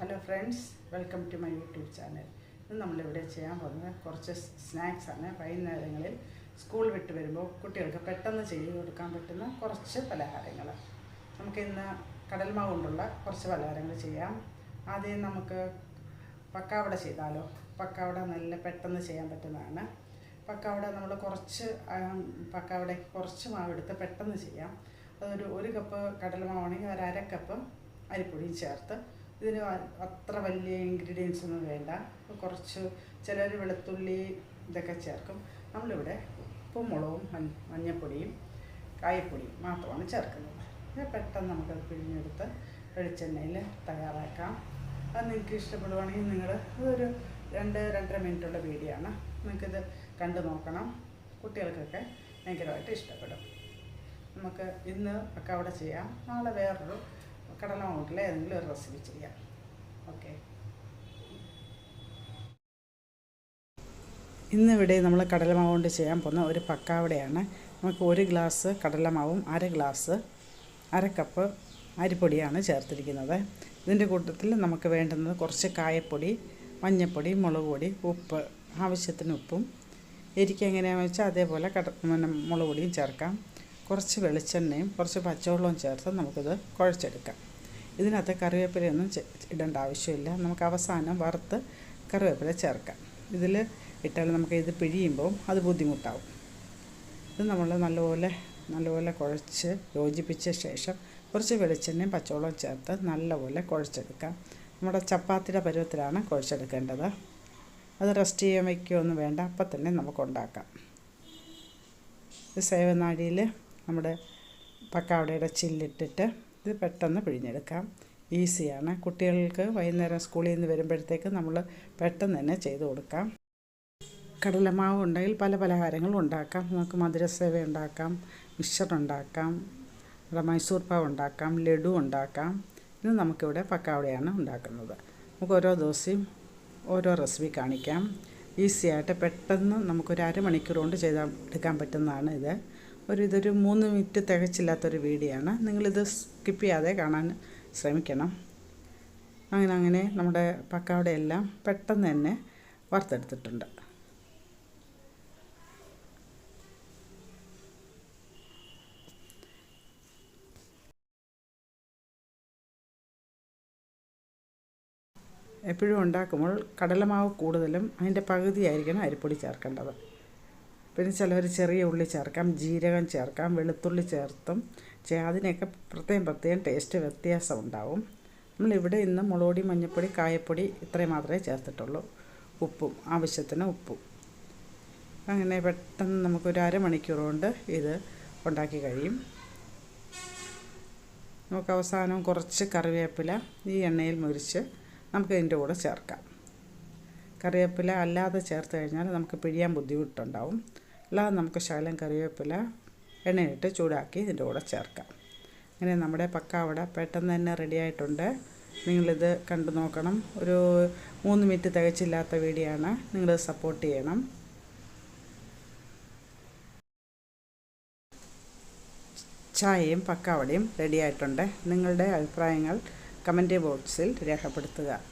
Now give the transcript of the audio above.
Hello friends welcome to my YouTube channel ഇന്ന് നമ്മളിവിടെ ചെയ്യാൻ പോകുന്നത് കുറച്ച് സ്നാക്സ് ആണ്. വൈകുന്നേരങ്ങളിൽ സ്കൂൾ വിട്ട് വരുമ്പോൾ കുട്ടികൾക്ക് പെട്ടെന്ന് ചെയ്ത് കൊടുക്കാൻ പറ്റുന്ന കുറച്ച് പലഹാരങ്ങൾ നമുക്ക് ഇന്ന് കടൽമാവ് കൊണ്ടുള്ള കുറച്ച് പലഹാരങ്ങൾ ചെയ്യാം. ആദ്യം നമുക്ക് പക്കാവട ചെയ്താലോ? പക്കാവട നല്ല പെട്ടെന്ന് ചെയ്യാൻ പറ്റുന്നതാണ്. പക്കാവട നമ്മൾ കുറച്ച് പക്കാവടയ്ക്ക് കുറച്ച് മാവെടുത്ത് പെട്ടെന്ന് ചെയ്യാം. അതൊരു ഒരു കപ്പ് കടൽമാവാണെങ്കിൽ ഒരു അര കപ്പ് അരിപ്പൊടിയും ചേർത്ത് ഇതിന് അത്ര വലിയ ഇൻഗ്രീഡിയൻസ് ഒന്നും വേണ്ട. കുറച്ച് ചിലർ വെളുത്തുള്ളി ഇതൊക്കെ ചേർക്കും. നമ്മളിവിടെ ഉപ്പും മുളകും മഞ്ഞ മഞ്ഞപ്പൊടിയും കായപ്പൊടിയും മാത്രമാണ് ചേർക്കുന്നത്. പെട്ടെന്ന് നമുക്കത് പിഴിഞ്ഞെടുത്ത് വെളിച്ചെണ്ണയിൽ തയ്യാറാക്കാം. അത് നിങ്ങൾക്ക് ഇഷ്ടപ്പെടുവാണെങ്കിൽ നിങ്ങൾ ഇതൊരു രണ്ട് രണ്ടര മിനിറ്റുള്ള വീഡിയോ ആണ്. നിങ്ങൾക്കിത് കണ്ടു നോക്കണം. കുട്ടികൾക്കൊക്കെ ഭയങ്കരമായിട്ട് ഇഷ്ടപ്പെടും. നമുക്ക് ഇന്ന് ഒക്കെ അവിടെ ചെയ്യാം. നാളെ വേറൊരു കടല കൊണ്ടുള്ള ഏതെങ്കിലും ഒരു റെസിപ്പി ചെയ്യാം. ഓക്കെ ഇന്നിവിടെ നമ്മൾ കടലമാവ് കൊണ്ട് ചെയ്യാൻ പോകുന്ന ഒരു പക്കാവടയാണ്. നമുക്ക് ഒരു ഗ്ലാസ് കടലമാവും അര ഗ്ലാസ് അര കപ്പ് അരിപ്പൊടിയാണ് ചേർത്തിരിക്കുന്നത്. ഇതിന്റെ കൂട്ടത്തിൽ നമുക്ക് വേണ്ടുന്നത് കുറച്ച് കായപ്പൊടി മഞ്ഞൾപ്പൊടി മുളക് പൊടി ഉപ്പ് ആവശ്യത്തിന് ഉപ്പും എരിക്ക് എങ്ങനെയാണെന്ന് വെച്ചാൽ അതേപോലെ കട മുളക് പൊടിയും ചേർക്കാം. കുറച്ച് വെളിച്ചെണ്ണയും കുറച്ച് പച്ചവെള്ളവും ചേർത്ത് നമുക്കിത് കുഴച്ചെടുക്കാം. ഇതിനകത്ത് കറിവേപ്പിലയൊന്നും ഇടേണ്ട ആവശ്യമില്ല. നമുക്ക് അവസാനം വറുത്ത് കറിവേപ്പില ചേർക്കാം. ഇതിൽ ഇട്ടാൽ നമുക്ക് ഇത് പിഴിയുമ്പോൾ അത് ബുദ്ധിമുട്ടാവും. ഇത് നമ്മൾ നല്ലപോലെ നല്ലപോലെ കുഴച്ച് യോജിപ്പിച്ച ശേഷം കുറച്ച് വെളിച്ചെണ്ണയും പച്ചവെള്ളവും ചേർത്ത് നല്ലപോലെ കുഴച്ചെടുക്കാം. നമ്മുടെ ചപ്പാത്തിയുടെ പരുവത്തിലാണ് കുഴച്ചെടുക്കേണ്ടത്. അത് റെസ്റ്റ് ചെയ്യാൻ വയ്ക്കുകയൊന്നും വേണ്ട അപ്പം തന്നെ നമുക്ക് ഉണ്ടാക്കാം. സേവനാടിയിൽ നമ്മുടെ പക്കാവടയുടെ ചില്ലിട്ടിട്ട് ഇത് പെട്ടെന്ന് പിഴിഞ്ഞെടുക്കാം. ഈസിയാണ്. കുട്ടികൾക്ക് വൈകുന്നേരം സ്കൂളിൽ നിന്ന് വരുമ്പോഴത്തേക്ക് നമ്മൾ പെട്ടെന്ന് തന്നെ ചെയ്ത് കൊടുക്കാം. കടലമാവ് ഉണ്ടെങ്കിൽ പല പലഹാരങ്ങളും ഉണ്ടാക്കാം. നമുക്ക് മധുരസേവ ഉണ്ടാക്കാം മിക്സർ ഉണ്ടാക്കാം നമ്മുടെ മൈസൂർ പാവ് ഉണ്ടാക്കാം ലഡു ഉണ്ടാക്കാം. ഇത് നമുക്കിവിടെ പക്കാവടയാണ് ഉണ്ടാക്കുന്നത്. നമുക്ക് ഓരോ ദിവസവും ഓരോ റെസിപ്പി കാണിക്കാം. ഈസിയായിട്ട് പെട്ടെന്ന് നമുക്കൊരു അരമണിക്കൂർ കൊണ്ട് ചെയ്താൽ എടുക്കാൻ പറ്റുന്നതാണ് ഇത്. ഒരു ഇതൊരു മൂന്ന് മിനിറ്റ് തികച്ചില്ലാത്തൊരു വീഡിയോ ആണ് നിങ്ങളിത് സ്കിപ്പ് ചെയ്യാതെ കാണാൻ ശ്രമിക്കണം. അങ്ങനെ അങ്ങനെ നമ്മുടെ പക്കാവടയെല്ലാം പെട്ടെന്ന് തന്നെ വറുത്തെടുത്തിട്ടുണ്ട്. എപ്പോഴും ഉണ്ടാക്കുമ്പോൾ കടലമാവ് കൂടുതലും അതിന്റെ പകുതിയായിരിക്കണം അരിപ്പൊടി ചേർക്കേണ്ടത്. പിന്നെ ചിലർ ചെറിയ ഉള്ളി ചേർക്കാം ജീരകം ചേർക്കാം വെളുത്തുള്ളി ചേർത്തും. അതിനൊക്കെ പ്രത്യേകം പ്രത്യേകം ടേസ്റ്റ് വ്യത്യാസം ഉണ്ടാവും നമ്മളിവിടെ ഇന്ന് മുളകുപൊടി മഞ്ഞൾപ്പൊടി കായപ്പൊടി ഇത്രയും മാത്രമേ ചേർത്തിട്ടുള്ളൂ. ഉപ്പും ആവശ്യത്തിന് ഉപ്പും. അങ്ങനെ പെട്ടെന്ന് നമുക്കൊരു അരമണിക്കൂർ കൊണ്ട് ഇത് ഉണ്ടാക്കി കഴിയും. നമുക്ക് അവസാനം കുറച്ച് കറിവേപ്പില ഈ എണ്ണയിൽ മുരിച്ച് നമുക്ക് ഇതിന്റെ കൂടെ ചേർക്കാം. കറിവേപ്പില അല്ലാതെ ചേർത്ത് കഴിഞ്ഞാൽ നമുക്ക് പിഴിയാൻ ബുദ്ധിമുട്ടുണ്ടാവും. അല്ലാതെ നമുക്ക് ശകലം കറിവേപ്പില എണ്ണയിട്ട് ചൂടാക്കി ഇതിന്റെ കൂടെ ചേർക്കാം. അങ്ങനെ നമ്മുടെ പക്കാവട പെട്ടെന്ന് തന്നെ റെഡി ആയിട്ടുണ്ട്. നിങ്ങളിത് കണ്ടു നോക്കണം. ഒരു മൂന്ന് മിനിറ്റ് തികച്ചില്ലാത്ത വീഡിയോ ആണ്. നിങ്ങൾ സപ്പോർട്ട് ചെയ്യണം. ചായയും പക്കാവടയും റെഡി ആയിട്ടുണ്ട്. നിങ്ങളുടെ അഭിപ്രായങ്ങൾ കമന്റ് ബോക്സിൽ രേഖപ്പെടുത്തുക.